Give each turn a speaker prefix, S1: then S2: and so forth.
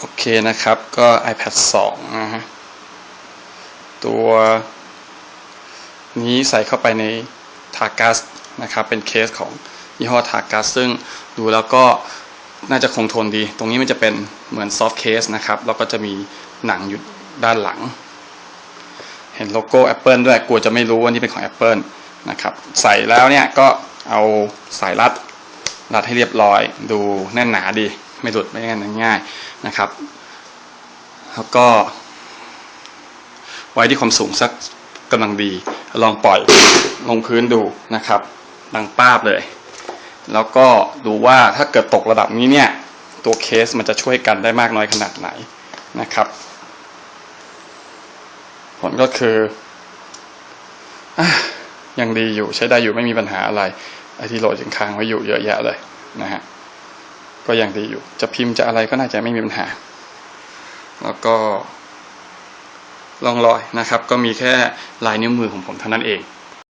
S1: โอเคนะครับก็ iPad 2 นะฮะ ตัวนี้ใส่เข้าไปใน t a r g a s นะครับ เป็นเคสของยี่ห้อ t a r g a s ซึ่งดูแล้วก็น่าจะคงทนดี ตรงนี้มันจะเป็นเหมือนซอฟต์เคสนะครับ แล้วก็จะมีหนังอยู่ด้านหลัง เห็นโลโก้ Apple ด้วย กลัวจะไม่รู้ว่านี่เป็นของ Apple นะครับ ใส่แล้วเนี่ยก็เอาสายรัด รัดให้เรียบร้อย ดูแน่นหนาดี ไม่หลุดไม่งั้นง่ายนะครับ แล้วก็ ไว้ที่ความสูงสักกำลังดี ลองปล่อยลงพื้นดูนะครับดังป้าบเลย แล้วก็ดูว่าถ้าเกิดตกระดับนี้เนี่ย ตัวเคสมันจะช่วยกันได้มากน้อยขนาดไหนนะครับ ผลก็คืออยังดีอยู่ใช้ได้อยู่ไม่มีปัญหาอะไรไอที่โหลดยังค้างไว้อยู่เยอะแยะเลยนะฮะ ก็ยังดีอยู่ จะพิมพ์จะอะไรก็น่าจะไม่มีปัญหา แล้วก็ลองลอยนะครับ ก็มีแค่ลายนิ้วมือของผมเท่านั้นเอง